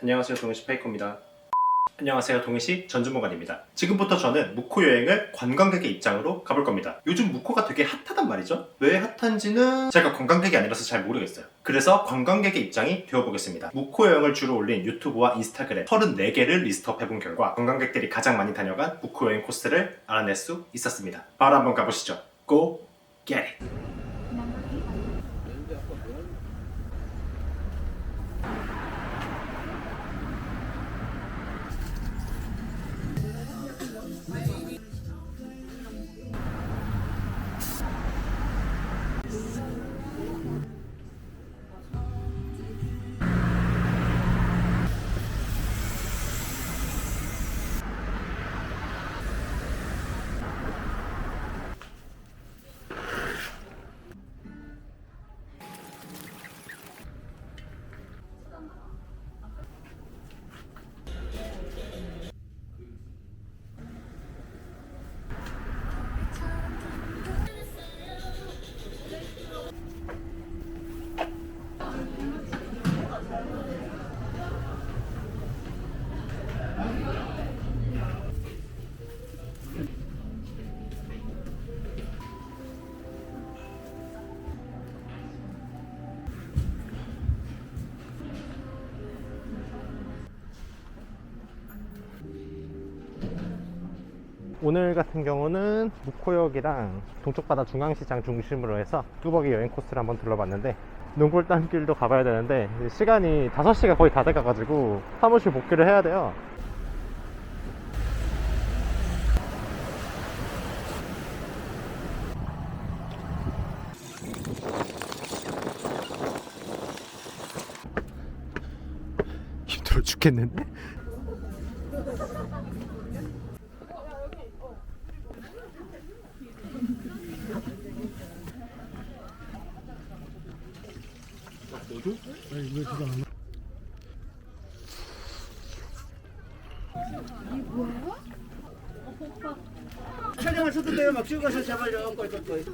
안녕하세요 동해시 페이커입니다. 안녕하세요 동해시 전주무관입니다. 지금부터 저는 묵코 여행을 관광객의 입장으로 가볼 겁니다. 요즘 묵코가 되게 핫하단 말이죠. 왜 핫한지는 제가 관광객이 아니라서 잘 모르겠어요. 그래서 관광객의 입장이 되어보겠습니다. 묵코 여행을 주로 올린 유튜브와 인스타그램 34개를 리스트업해본 결과 관광객들이 가장 많이 다녀간 묵코 여행 코스를 알아낼 수 있었습니다. 바로 한번 가보시죠. Go get it! 오늘 같은 경우는 묵코역이랑 동쪽바다 중앙시장 중심으로 해서 뚜벅이 여행 코스를 한번 둘러봤는데 농골단길도 가봐야 되는데 시간이 5시가 거의 다 돼가가지고 사무실 복귀를 해야 돼요 힘들어 죽겠는데? 촬영하셔도 돼요. 막 찍어가서 제발요. 꼴꼴꼴.